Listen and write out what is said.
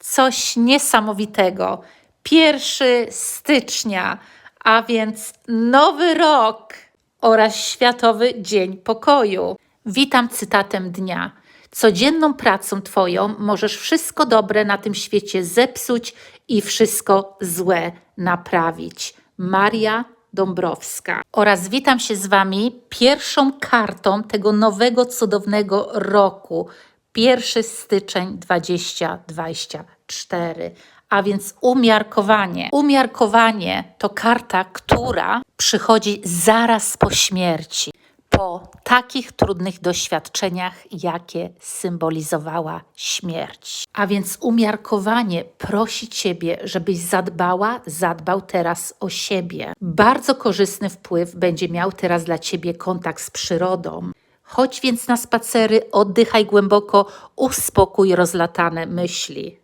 coś niesamowitego. 1 stycznia, a więc nowy rok oraz Światowy Dzień Pokoju. Witam cytatem dnia. Codzienną pracą Twoją możesz wszystko dobre na tym świecie zepsuć i wszystko złe naprawić. Maria Dąbrowska. Oraz witam się z Wami pierwszą kartą tego nowego, cudownego roku. 1 styczeń 2024. A więc umiarkowanie. Umiarkowanie to karta, która przychodzi zaraz po śmierci po takich trudnych doświadczeniach, jakie symbolizowała śmierć. A więc umiarkowanie prosi Ciebie, żebyś zadbała, zadbał teraz o siebie. Bardzo korzystny wpływ będzie miał teraz dla Ciebie kontakt z przyrodą. Chodź więc na spacery, oddychaj głęboko, uspokój rozlatane myśli.